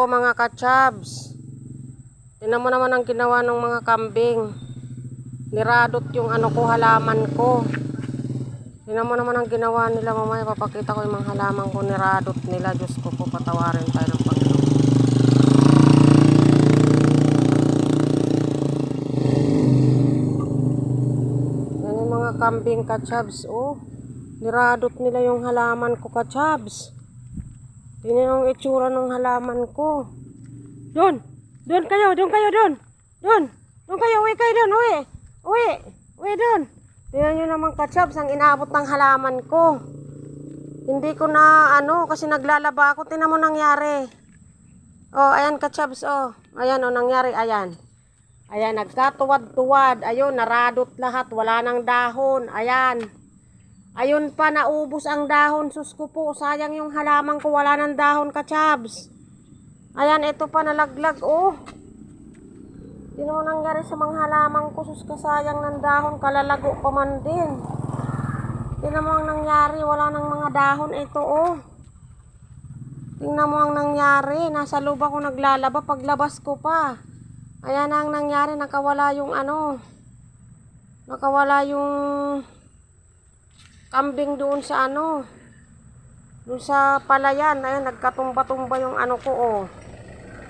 O mga kachabs, tinan mo naman ang ginawa ng mga kambing. Niradot yung ano ko, halaman ko. Tinan mo naman ang ginawa nila mamaya. Papakita ko yung mga halaman ko. Niradot nila. Diyos ko po, patawarin tayo ng Panginoon. Yung mga kambing kachabs. Oh, niradot nila yung halaman ko kachabs. Tingnan yung itsura ng halaman ko. Doon! Doon kayo! Doon kayo! Doon! Doon! Doon kayo! Uwi kayo doon! Uwi! Uwi! Uwi doon! Tingnan nyo naman kachabs ang inaabot ng halaman ko. Hindi ko na ano kasi naglalaba ako. Tingnan mo nangyari. Oh, ayan kachabs oh. Ayan oh nangyari. Ayan. Ayan, nagkatuwad-tuwad. Ayun, naradot lahat. Wala nang dahon. Ayan. Ayun pa, naubos ang dahon. Sus ko po, sayang yung halaman ko. Wala nang dahon, kachabs. Ayan, ito pa nalaglag. Oh. Sino mo nangyari sa mga halaman ko? Sus ka, sayang ng dahon. Kalalago pa man din. Tingnan mo ang nangyari. Wala nang mga dahon. Ito, oh. Tingnan mo ang nangyari. Nasa loob ako naglalaba. Paglabas ko pa. Ayan ang nangyari. Nakawala yung ano. Nakawala yung kambing doon sa ano. Doon sa palayan. Ayan, nagkatumba-tumba yung ano ko, oh.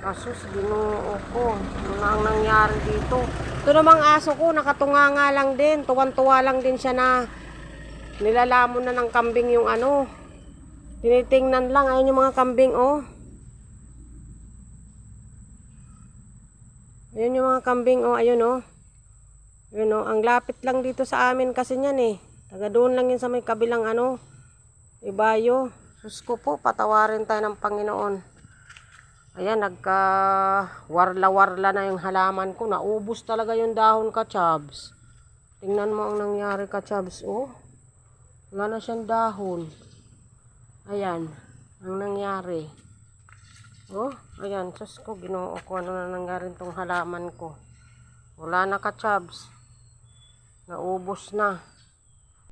Asus, ginoo ko. Ano na ang nangyari dito. Ito namang aso ko, nakatunga nga lang din. Tuwan-tuwa lang din siya na nilalamon na ng kambing yung ano. Tinitingnan lang. Ayun yung mga kambing, oh. Ayun yung mga kambing, oh. Ayun, oh. Ayun, oh. Ang lapit lang dito sa amin kasi niyan, eh. Taga doon lang yun sa may kabilang, ano. Ibayo. Sus ko po, patawarin tayo ng Panginoon. Ayan, nagka warla-warla na yung halaman ko. Naubos talaga yung dahon ka, Chabs. Tingnan mo ang nangyari ka, Chabs. Oh, wala na siyang dahon. Ayan, ang nangyari. Oh, ayan, sus ko, ginoo ko. Ano na nangyari itong halaman ko. Wala na ka, Chabs. Naubos na.